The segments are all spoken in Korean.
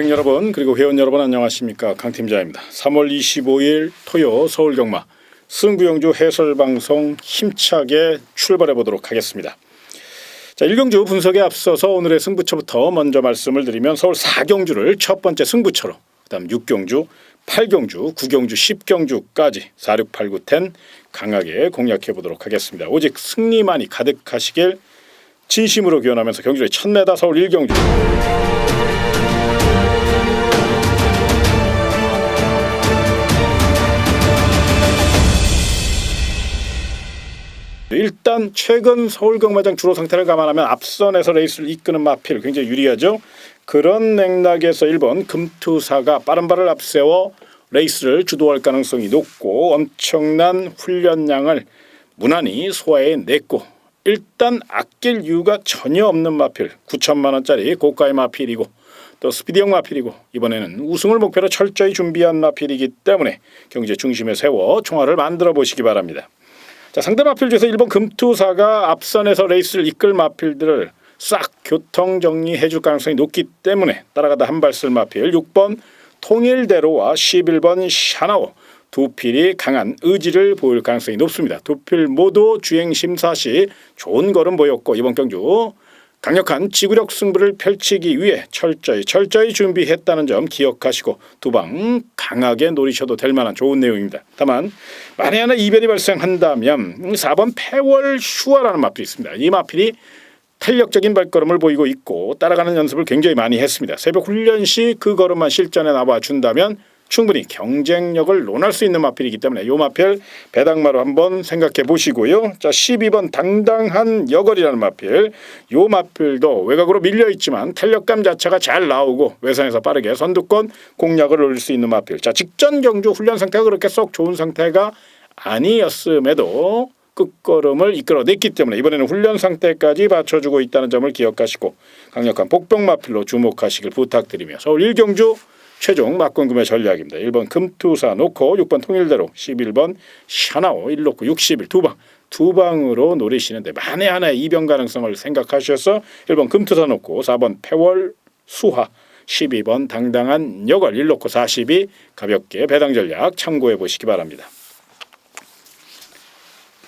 고객 여러분 그리고 회원 여러분 안녕하십니까 강 팀장입니다. 3월 25일 토요 서울 경마 승부영주 해설 방송 힘차게 출발해 보도록 하겠습니다. 자, 1경주 분석에 앞서서 오늘의 승부처부터 먼저 말씀을 드리면 서울 4경주를 첫 번째 승부처로 그다음 6경주, 8경주, 9경주, 10경주까지 4, 6, 8, 9, 10 강하게 공략해 보도록 하겠습니다. 오직 승리만이 가득하시길 진심으로 기원하면서 경주의 첫 매다 서울 1경주 일단 최근 서울 경마장 주로 상태를 감안하면 앞선에서 레이스를 이끄는 마필 굉장히 유리하죠. 그런 맥락에서 1번 금투사가 빠른 발을 앞세워 레이스를 주도할 가능성이 높고 엄청난 훈련량을 무난히 소화해냈고 일단 아낄 이유가 전혀 없는 마필 9천만 원짜리 고가의 마필이고 또 스피디형 마필이고 이번에는 우승을 목표로 철저히 준비한 마필이기 때문에 경제 중심에 세워 총알을 만들어 보시기 바랍니다. 자, 상대 마필 중에서 1번 금투사가 앞선에서 레이스를 이끌 마필들을 싹 교통 정리해 줄 가능성이 높기 때문에 따라가다 한 발 쓸 마필 6번 통일대로와 11번 샤나오 두 필이 강한 의지를 보일 가능성이 높습니다. 두 필 모두 주행 심사 시 좋은 걸음 보였고 이번 경주 강력한 지구력 승부를 펼치기 위해 철저히 철저히 준비했다는 점 기억하시고 두 방 강하게 노리셔도 될 만한 좋은 내용입니다. 다만 만에 하나 이변이 발생한다면 4번 패월 슈아라는 마필이 있습니다. 이 마필이 탄력적인 발걸음을 보이고 있고 따라가는 연습을 굉장히 많이 했습니다. 새벽 훈련 시 그 걸음만 실전에 나와 준다면 충분히 경쟁력을 논할 수 있는 마필이기 때문에 요 마필 배당마로 한번 생각해 보시고요. 자 12번 당당한 여걸이라는 마필 요 마필도 외곽으로 밀려 있지만 탄력감 자체가 잘 나오고 외선에서 빠르게 선두권 공략을 올릴 수 있는 마필. 자 직전 경주 훈련 상태가 그렇게 쏙 좋은 상태가 아니었음에도 끝걸음을 이끌어냈기 때문에 이번에는 훈련 상태까지 받쳐주고 있다는 점을 기억하시고 강력한 복병 마필로 주목하시길 부탁드리며 서울 1경주 최종 막권 구매 전략입니다. 1번 금투사 놓고 6번 통일대로 11번 샤나오 1 놓고 60일 두방 두 방으로 노리시는데 만에 하나의 이변 가능성을 생각하셔서 1번 금투사 놓고 4번 패월 수하 12번 당당한 여걸 1놓고 42 가볍게 배당 전략 참고해 보시기 바랍니다.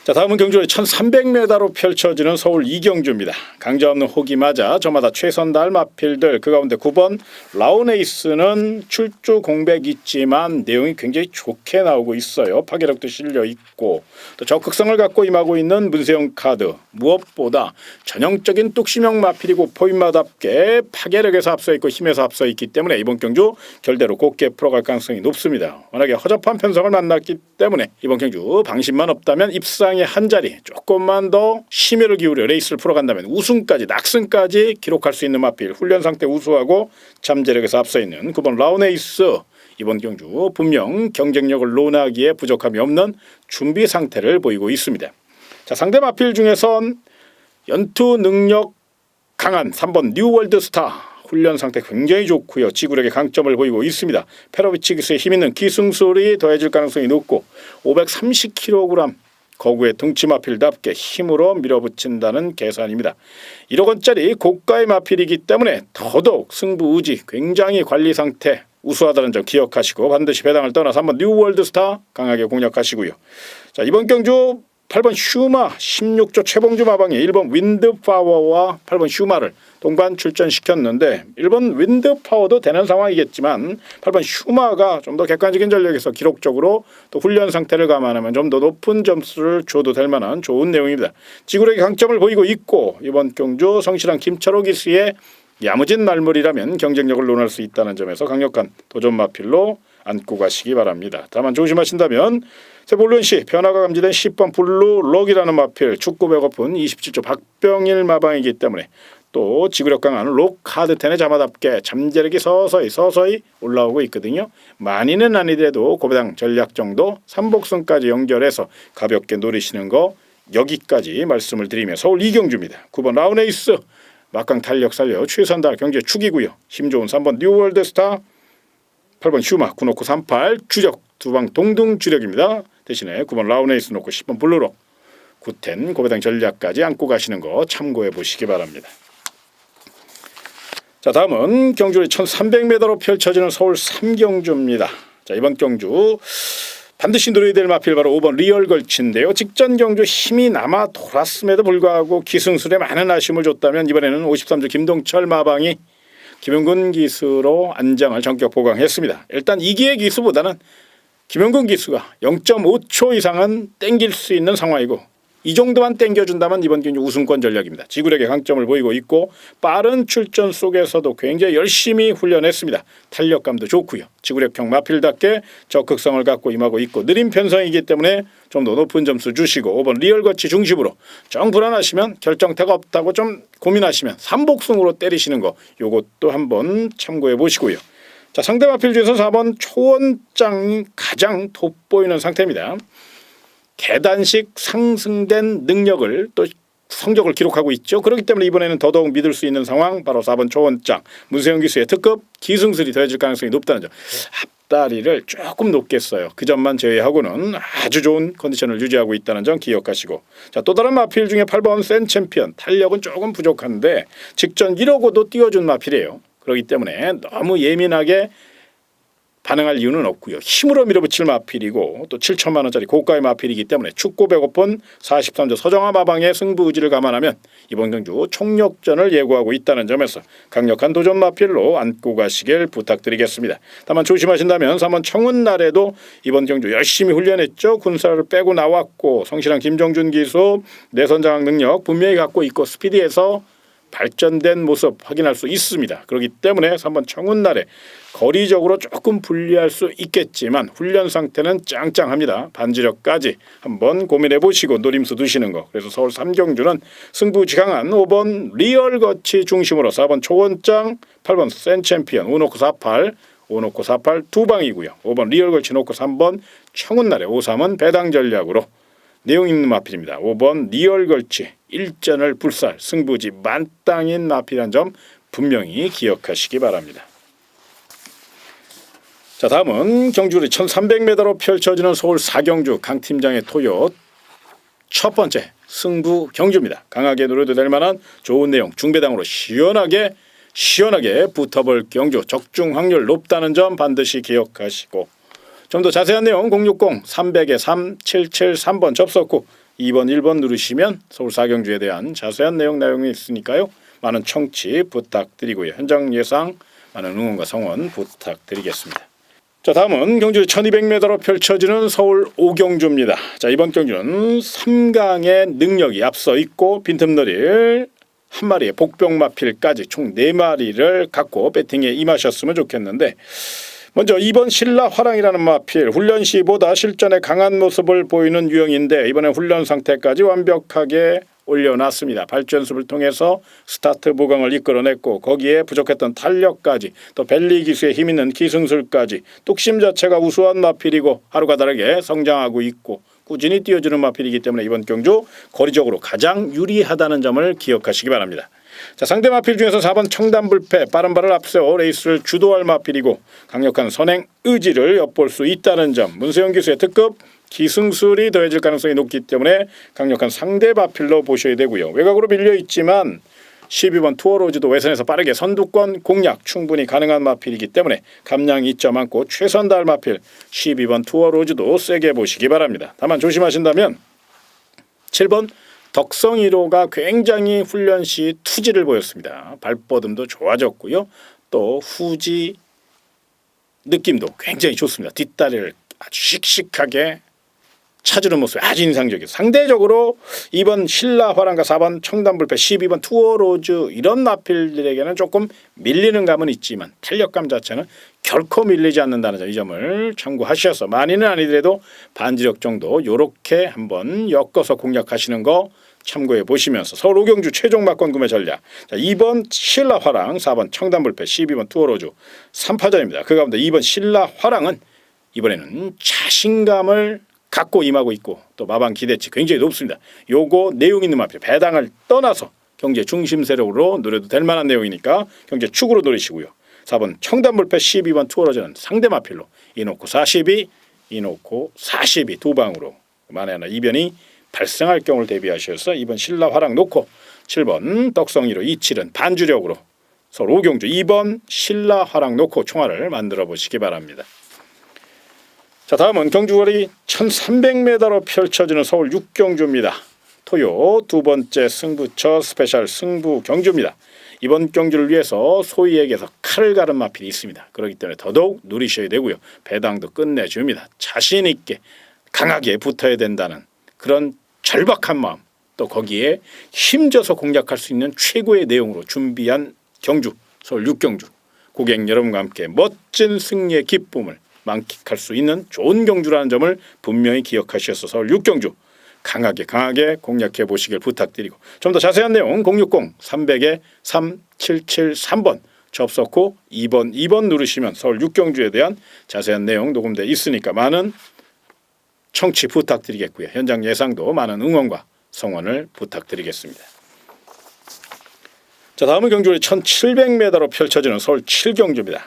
자 다음은 경주의 1300m로 펼쳐지는 서울 이경주입니다. 강자 없는 호기 맞아 저마다 최선 다할 마필들 그 가운데 9번 라오네이스는 출주 공백 있지만 내용이 굉장히 좋게 나오고 있어요. 파괴력도 실려 있고 또 적극성을 갖고 임하고 있는 문세영 카드 무엇보다 전형적인 뚝심형 마필이고 포인마답게 파괴력에서 앞서 있고 힘에서 앞서 있기 때문에 이번 경주 결대로 곱게 풀어갈 가능성이 높습니다. 워낙에 허접한 편성을 만났기 때문에 이번 경주 방심만 없다면 입 상의 한 자리 조금만 더 심혈을 기울여 레이스를 풀어간다면 우승까지 낙승까지 기록할 수 있는 마필 훈련 상태 우수하고 잠재력에서 앞서 있는 9번 라오네이스 이번 경주 분명 경쟁력을 논하기에 부족함이 없는 준비 상태를 보이고 있습니다. 자 상대 마필 중에선 연투 능력 강한 3번 뉴월드 스타 훈련 상태 굉장히 좋고요. 지구력의 강점을 보이고 있습니다. 페로비치기스의 힘 있는 기승술이 더해질 가능성이 높고 530kg 거구의 등치 마필답게 힘으로 밀어붙인다는 계산입니다. 1억 원짜리 고가의 마필이기 때문에 더더욱 승부 의지 굉장히 관리 상태 우수하다는 점 기억하시고 반드시 배당을 떠나서 한번 뉴월드 스타 강하게 공략하시고요. 자 이번 경주 8번 슈마 16조 최봉주 마방이 1번 윈드 파워와 8번 슈마를 동반 출전시켰는데 1번 윈드 파워도 되는 상황이겠지만 8번 슈마가 좀 더 객관적인 전력에서 기록적으로 또 훈련 상태를 감안하면 좀 더 높은 점수를 줘도 될 만한 좋은 내용입니다. 지구력의 강점을 보이고 있고 이번 경주 성실한 김철호 기수의 야무진 말물이라면 경쟁력을 논할 수 있다는 점에서 강력한 도전 마필로 안고 가시기 바랍니다. 다만 조심하신다면 세볼룬시 변화가 감지된 10번 블루 록이라는 마필 축구 배고픈 27조 박병일 마방이기 때문에 또 지구력 강한 록 카드 텐의 자마답게 잠재력이 서서히 서서히 올라오고 있거든요. 많이는 아니더라도 고배당 전략 정도 삼복승까지 연결해서 가볍게 노리시는 거 여기까지 말씀을 드리며 서울 이경주입니다. 9번 라우네이스 막강 탄력 살려 최선달 경제 축이고요. 힘 좋은 3번 뉴월드 스타 8번 슈마 9놓고 38 주력 두 방 동등 주력입니다. 대신에 9번 라우네이스 놓고 10번 블루로 9텐 고배당 전략까지 안고 가시는 거 참고해 보시기 바랍니다. 자 다음은 경주의 1,300m로 펼쳐지는 서울 삼경주입니다. 자 이번 경주 반드시 노려야 될 마필 바로 5번 리얼 걸치인데요. 직전 경주 힘이 남아 돌았음에도 불구하고 기승술에 많은 아쉬움을 줬다면 이번에는 53주 김동철 마방이 김용근 기수로 안장을 전격 보강했습니다. 일단 이기의 기수보다는 김용근 기수가 0.5초 이상은 땡길 수 있는 상황이고 이 정도만 땡겨준다면 이번 경기 우승권 전략입니다. 지구력의 강점을 보이고 있고 빠른 출전 속에서도 굉장히 열심히 훈련했습니다. 탄력감도 좋고요. 지구력형 마필답게 적극성을 갖고 임하고 있고 느린 편성이기 때문에 좀 더 높은 점수 주시고 5번 리얼거치 중심으로 정 불안하시면 결정타가 없다고 좀 고민하시면 삼복승으로 때리시는 거 요것도 한번 참고해 보시고요. 자 상대 마필 중에서 4번 초원장이 가장 돋보이는 상태입니다. 계단식 상승된 능력을 또 성적을 기록하고 있죠. 그렇기 때문에 이번에는 더더욱 믿을 수 있는 상황 바로 4번 초원장 문세영 기수의 특급 기승술이 더해질 가능성이 높다는 점. 앞다리를 조금 높게 써요. 그 점만 제외하고는 아주 좋은 컨디션을 유지하고 있다는 점 기억하시고 자 또 다른 마필 중에 8번 센 챔피언 탄력은 조금 부족한데 직전 1호고도 띄워준 마필이에요. 그렇기 때문에 너무 예민하게 반응할 이유는 없고요. 힘으로 밀어붙일 마필이고 또 7천만 원짜리 고가의 마필이기 때문에 축구 배고픈 43조 서정아 마방의 승부 의지를 감안하면 이번 경주 총력전을 예고하고 있다는 점에서 강력한 도전 마필로 안고 가시길 부탁드리겠습니다. 다만 조심하신다면 3번 청운 날에도 이번 경주 열심히 훈련했죠. 군사를 빼고 나왔고 성실한 김정준 기수 내선 장악 능력 분명히 갖고 있고 스피디에서 발전된 모습 확인할 수 있습니다. 그렇기 때문에 3번 청운날에 거리적으로 조금 불리할 수 있겠지만 훈련 상태는 짱짱합니다. 반지력까지 한번 고민해 보시고 노림수 두시는 거. 그래서 서울 삼경주는 승부지 강한 5번 리얼 거치 중심으로 4번 초원장, 8번 센 챔피언, 오노코 48, 오노코 48 두 방이고요. 5번 리얼 걸치 놓고 3번 청운날에 53은 배당 전략으로 내용 있는 마필입니다. 5번 리얼 걸치 일전을 불살 승부지 만땅인 마필한 점 분명히 기억하시기 바랍니다. 자 다음은 경주리 1300m로 펼쳐지는 서울 사경주 강 팀장의 토요 첫 번째 승부 경주입니다. 강하게 노려도 될 만한 좋은 내용 중배당으로 시원하게 시원하게 붙어볼 경주 적중 확률 높다는 점 반드시 기억하시고 좀 더 자세한 내용 060 300에 3773번 접속 후 2번 1번 누르시면 서울 사경주에 대한 자세한 내용 내용이 있으니까요. 많은 청취 부탁드리고요. 현장 예상 많은 응원과 성원 부탁드리겠습니다. 자 다음은 경주 1200m로 펼쳐지는 서울 오경주입니다. 자 이번 경주는 3강의 능력이 앞서 있고 빈틈놀이를 한 마리의 복병마필까지 총네 마리를 갖고 배팅에 임하셨으면 좋겠는데 먼저 이번 신라 화랑이라는 마필 훈련 시보다 실전에 강한 모습을 보이는 유형인데 이번에 훈련 상태까지 완벽하게 올려놨습니다. 발전습을 통해서 스타트 보강을 이끌어냈고 거기에 부족했던 탄력까지 또 벨리 기수의 힘 있는 기승술까지 뚝심 자체가 우수한 마필이고 하루가 다르게 성장하고 있고 꾸준히 뛰어주는 마필이기 때문에 이번 경주 거리적으로 가장 유리하다는 점을 기억하시기 바랍니다. 자 상대 마필 중에서 4번 청담불패 빠른 발을 앞세워 레이스를 주도할 마필이고 강력한 선행 의지를 엿볼 수 있다는 점 문세영 기수의 특급 기승술이 더해질 가능성이 높기 때문에 강력한 상대 마필로 보셔야 되고요. 외곽으로 밀려 있지만 12번 투어로즈도 외선에서 빠르게 선두권 공략 충분히 가능한 마필이기 때문에 감량 2점 많고 최선 다할 마필 12번 투어로즈도 세게 보시기 바랍니다. 다만 조심하신다면 7번 덕성 1호가 굉장히 훈련 시 투지를 보였습니다. 발뻗음도 좋아졌고요. 또 후지 느낌도 굉장히 좋습니다. 뒷다리를 아주 씩씩하게 찾으는 모습이 아주 인상적이에요. 상대적으로 이번 신라 화랑과 4번 청담불패 12번 투어로즈 이런 마필들에게는 조금 밀리는 감은 있지만 탄력감 자체는 결코 밀리지 않는다는 점, 이 점을 참고하셔서 많이는 아니더라도 반지력 정도 요렇게 한번 엮어서 공략하시는 거 참고해 보시면서 서울 오경주 최종 막권 구매 전략 자, 2번 신라 화랑 4번 청담불패 12번 투어로즈 3파전입니다. 그 가운데 2번 신라 화랑은 이번에는 자신감을 갖고 임하고 있고 또 마방 기대치 굉장히 높습니다. 요거 내용 있는 마필 배당을 떠나서 경제 중심 세력으로 노려도 될 만한 내용이니까 경제 축으로 노리시고요. 4번 청담불패 12번 투어러즈는 상대 마필로 이놓고 42, 이놓고 42 두 방으로 만에 하나 이변이 발생할 경우를 대비하셔서 이번 신라 화랑 놓고 7번 떡성이로 27은 반주력으로 서울 5경주 2번 신라 화랑 놓고 총알을 만들어 보시기 바랍니다. 자 다음은 경주거리 1300m로 펼쳐지는 서울 6경주입니다. 토요 두 번째 승부처 스페셜 승부 경주입니다. 이번 경주를 위해서 소희에게서 칼을 가른 마필이 있습니다. 그렇기 때문에 더더욱 누리셔야 되고요. 배당도 끝내줍니다. 자신 있게 강하게 붙어야 된다는 그런 절박한 마음 또 거기에 힘줘서 공략할 수 있는 최고의 내용으로 준비한 경주 서울 6경주. 고객 여러분과 함께 멋진 승리의 기쁨을 만끽할 수 있는 좋은 경주라는 점을 분명히 기억하셔서 서울 6경주 강하게 강하게 공략해 보시길 부탁드리고 좀 더 자세한 내용 060 300에 3773번 접속 후 2번 2번 누르시면 서울 6경주에 대한 자세한 내용 녹음돼 있으니까 많은 청취 부탁드리겠고요. 현장 예상도 많은 응원과 성원을 부탁드리겠습니다. 자 다음은 경주는 1700m로 펼쳐지는 서울 7경주입니다.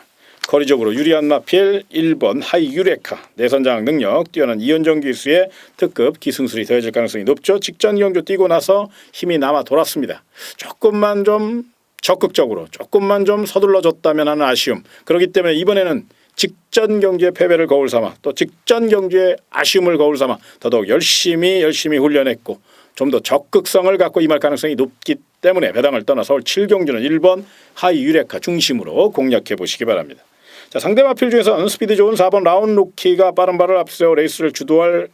거리적으로 유리한 마필 1번 하이 유레카 내선장 능력 뛰어난 이현정 기수의 특급 기승술이 더해질 가능성이 높죠. 직전 경주 뛰고 나서 힘이 남아 돌았습니다. 조금만 좀 적극적으로 조금만 좀 서둘러줬다면 하는 아쉬움. 그렇기 때문에 이번에는 직전 경주의 패배를 거울 삼아 또 직전 경주의 아쉬움을 거울 삼아 더더욱 열심히 열심히 훈련했고 좀 더 적극성을 갖고 임할 가능성이 높기 때문에 배당을 떠나 서울 7경주는 1번 하이 유레카 중심으로 공략해 보시기 바랍니다. 자, 상대 마필 중에서는 스피드 좋은 4번 라운 루키가 빠른 발을 앞세워 레이스를 주도할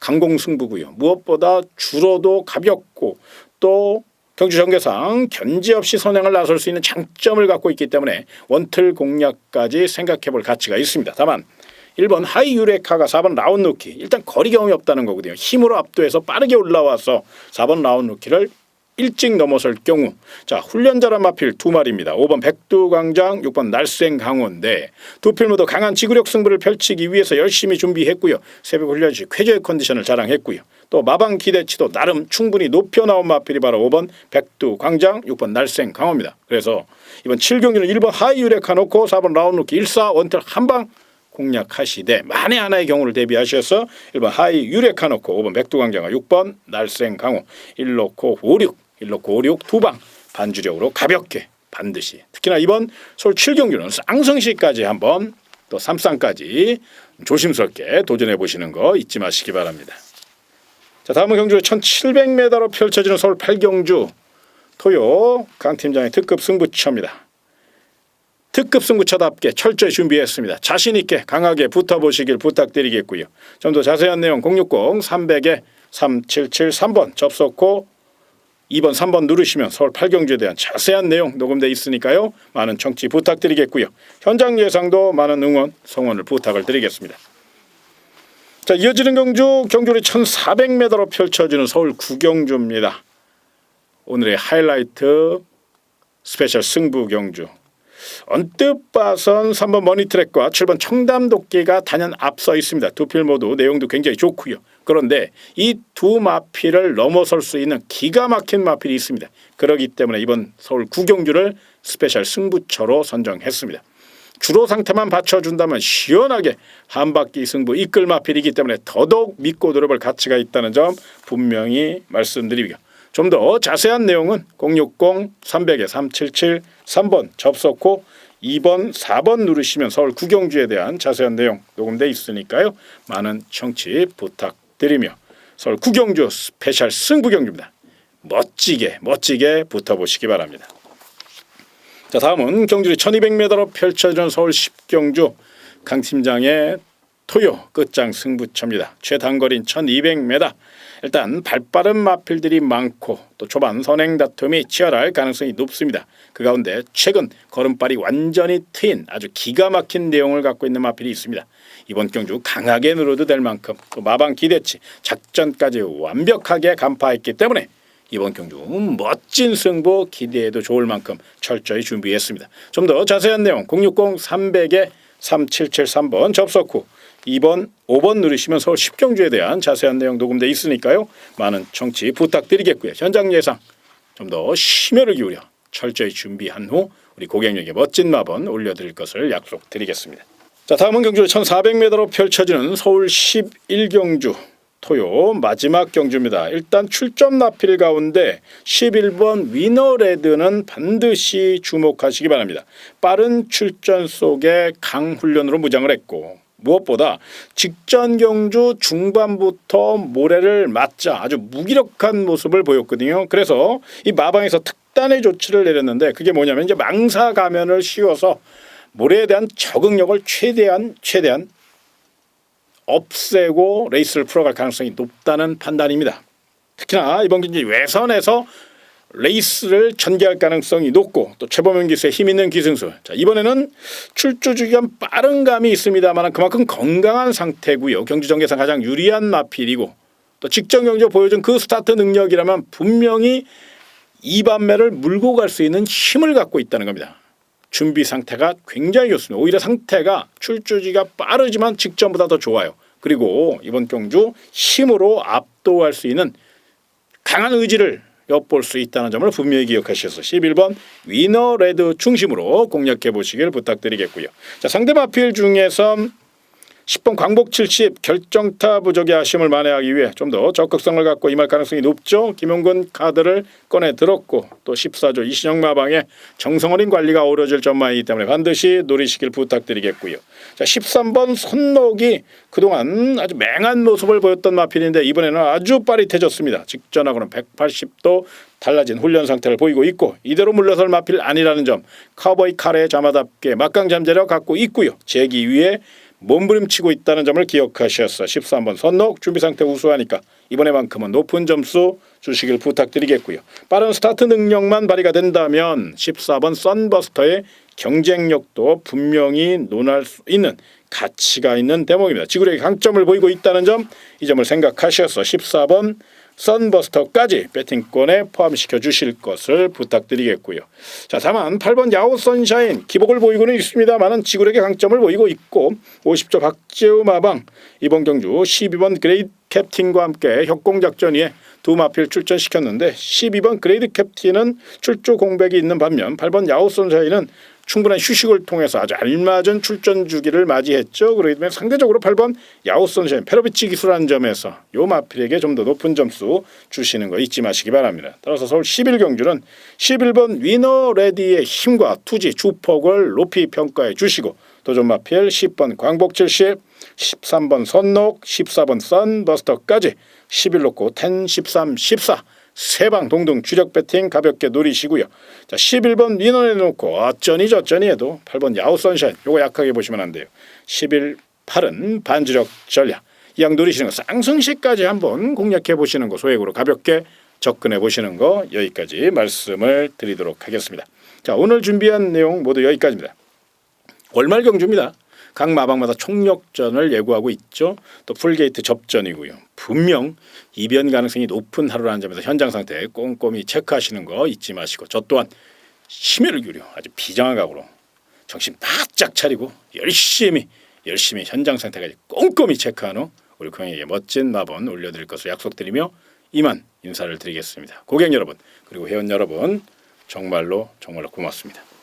강공 승부고요. 무엇보다 줄어도 가볍고 또 경주 전개상 견제 없이 선행을 나설 수 있는 장점을 갖고 있기 때문에 원틀 공략까지 생각해 볼 가치가 있습니다. 다만 1번 하이 유레카가 4번 라운 루키 일단 거리 경험이 없다는 거거든요. 힘으로 압도해서 빠르게 올라와서 4번 라운 루키를 일찍 넘어설 경우 자 훈련자란 마필 두 마리입니다. 5번 백두광장 6번 날쌘 강원대 두 필모도 강한 지구력 승부를 펼치기 위해서 열심히 준비했고요. 새벽 훈련 시 쾌적의 컨디션을 자랑했고요. 또 마방 기대치도 나름 충분히 높여 나온 마필이 바로 5번 백두광장 6번 날쌘 강호입니다. 그래서 이번 7경기는 1번 하이 유레카 놓고 4번 라운루키 1사 원틀 한방 공략하시되 만에 하나의 경우를 대비하셔서 1번 하이 유레카 놓고 5번 백두광장과 6번 날쌘 강호 1 놓고 56 1놓고 56두방 반주력으로 가볍게 반드시 특히나 이번 서울 7경주는 쌍성시까지 한번 또 삼상까지 조심스럽게 도전해 보시는 거 잊지 마시기 바랍니다. 자 다음은 경주 1700m로 펼쳐지는 서울 8경주 토요 강 팀장의 특급 승부처입니다. 특급 승부처답게 철저히 준비했습니다. 자신 있게 강하게 붙어보시길 부탁드리겠고요. 좀 더 자세한 내용 060 300에 3773번 접속 후 2번 3번 누르시면 서울 8경주에 대한 자세한 내용 녹음돼 있으니까요. 많은 청취 부탁드리겠고요. 현장 예상도 많은 응원 성원을 부탁을 드리겠습니다. 자 이어지는 경주 경주리 1400m로 펼쳐지는 서울 구경주입니다. 오늘의 하이라이트 스페셜 승부 경주 언뜻 봐선 3번 머니트랙과 7번 청담도끼가 단연 앞서 있습니다. 두 필 모두 내용도 굉장히 좋고요. 그런데 이 두 마필을 넘어설 수 있는 기가 막힌 마필이 있습니다. 그렇기 때문에 이번 서울 구경주를 스페셜 승부처로 선정했습니다. 주로 상태만 받쳐준다면 시원하게 한 바퀴 승부 이끌 마필이기 때문에 더더욱 믿고 들어볼 가치가 있다는 점 분명히 말씀드리고요. 좀 더 자세한 내용은 060 300에 377 3번 접속 후 2번 4번 누르시면 서울 구경주에 대한 자세한 내용 녹음돼 있으니까요. 많은 청취 부탁드리며 서울 구경주 스페셜 승부경주입니다. 멋지게 멋지게 붙어보시기 바랍니다. 자 다음은 경주리 1200m로 펼쳐지는 서울 10경주 강 팀장의 토요 끝장 승부처입니다. 최단거리인 1200m 일단 발빠른 마필들이 많고 또 초반 선행 다툼이 치열할 가능성이 높습니다. 그 가운데 최근 걸음발이 완전히 트인 아주 기가 막힌 내용을 갖고 있는 마필이 있습니다. 이번 경주 강하게 누려도 될 만큼 또 마방 기대치 작전까지 완벽하게 간파했기 때문에 이번 경주 멋진 승부 기대해도 좋을 만큼 철저히 준비했습니다. 좀 더 자세한 내용 060 300에 3773번 접속 후 2번, 5번 누르시면 서울 10경주에 대한 자세한 내용 녹음돼 있으니까요. 많은 청취 부탁드리겠고요. 현장 예상 좀 더 심혈을 기울여 철저히 준비한 후 우리 고객님에게 멋진 마번 올려드릴 것을 약속드리겠습니다. 자 다음은 경주 1400m로 펼쳐지는 서울 11경주 토요 마지막 경주입니다. 일단 출전 나필 가운데 11번 위너레드는 반드시 주목하시기 바랍니다. 빠른 출전 속에 강훈련으로 무장을 했고 무엇보다 직전 경주 중반부터 모래를 맞자 아주 무기력한 모습을 보였거든요. 그래서 이 마방에서 특단의 조치를 내렸는데 그게 뭐냐면 이제 망사 가면을 씌워서 모래에 대한 적응력을 최대한 최대한 없애고 레이스를 풀어갈 가능성이 높다는 판단입니다. 특히나 이번 경기 외선에서 레이스를 전개할 가능성이 높고 또 최범현 기수의 힘 있는 기승수. 자 이번에는 출조 주기간 빠른 감이 있습니다만 그만큼 건강한 상태고요. 경주 전개상 가장 유리한 마필이고 또 직전 경주 보여준 그 스타트 능력이라면 분명히 이반매를 물고 갈 수 있는 힘을 갖고 있다는 겁니다. 준비 상태가 굉장히 좋습니다. 오히려 상태가 출조지가 빠르지만 직전보다 더 좋아요. 그리고 이번 경주 힘으로 압도할 수 있는 강한 의지를 엿볼 수 있다는 점을 분명히 기억하셔서 11번 위너 레드 중심으로 공략해 보시길 부탁드리겠고요. 자 상대 마필 중에서 10번 광복 70 결정타 부족의 아쉬움을 만회하기 위해 좀 더 적극성을 갖고 임할 가능성이 높죠. 김용근 카드를 꺼내 들었고 또 14조 이신영 마방에 정성 어린 관리가 어려질 점만이기 때문에 반드시 노리시길 부탁드리겠고요. 자 13번 손목이 그동안 아주 맹한 모습을 보였던 마필인데 이번에는 아주 빠릿해졌습니다. 직전하고는 180도 달라진 훈련 상태를 보이고 있고 이대로 물러설 마필 아니라는 점 카우보이 카레 자마답게 막강 잠재력 갖고 있고요. 재기 위해 몸부림치고 있다는 점을 기억하셔서 13번 선록 준비 상태 우수하니까 이번에만큼은 높은 점수 주시길 부탁드리겠고요. 빠른 스타트 능력만 발휘가 된다면 14번 썬버스터의 경쟁력도 분명히 논할 수 있는 가치가 있는 대목입니다. 지구력의 강점을 보이고 있다는 점 이 점을 생각하셔서 14번 썬버스터까지 배팅권에 포함시켜 주실 것을 부탁드리겠고요. 자, 다만 8번 야호 선샤인 기복을 보이고는 있습니다만은 지구력의 강점을 보이고 있고 50조 박재우 마방 이번 경주 12번 그레이드 캡틴과 함께 협공 작전위에 두 마필 출전시켰는데 12번 그레이드 캡틴은 출조 공백이 있는 반면 8번 야호 선샤인은 충분한 휴식을 통해서 아주 알맞은 출전 주기를 맞이했죠. 때문에 상대적으로 8번 야후 선샤인 페로비치 기술한 점에서 요 마필에게 좀 더 높은 점수 주시는 거 잊지 마시기 바랍니다. 따라서 서울 11경주는 11번 위너 레디의 힘과 투지 주폭을 높이 평가해 주시고 도전 마필 10번 광복 70 13번 선녹 14번 썬버스터까지 11 놓고 10 13 14 세방 동등 주력 배팅 가볍게 노리시고요. 자 11번 민원에 놓고 어쩌니 저쩌니 해도 8번 야후 선샤인 요거 약하게 보시면 안 돼요. 11 8은 반주력 전략 이왕 노리시는 거 쌍승시까지 한번 공략해 보시는 거 소액으로 가볍게 접근해 보시는 거 여기까지 말씀을 드리도록 하겠습니다. 자 오늘 준비한 내용 모두 여기까지입니다. 월말 경주입니다. 각 마방마다 총력전을 예고하고 있죠. 또 풀게이트 접전이고요. 분명 이변 가능성이 높은 하루라는 점에서 현장 상태 꼼꼼히 체크하시는 거 잊지 마시고 저 또한 심혈을 기울여 아주 비장한 각오로 정신 바짝 차리고 열심히 열심히 현장 상태까지 꼼꼼히 체크한 후 우리 고양이에게 멋진 마번 올려드릴 것을 약속드리며 이만 인사를 드리겠습니다. 고객 여러분 그리고 회원 여러분 정말로 정말로 고맙습니다.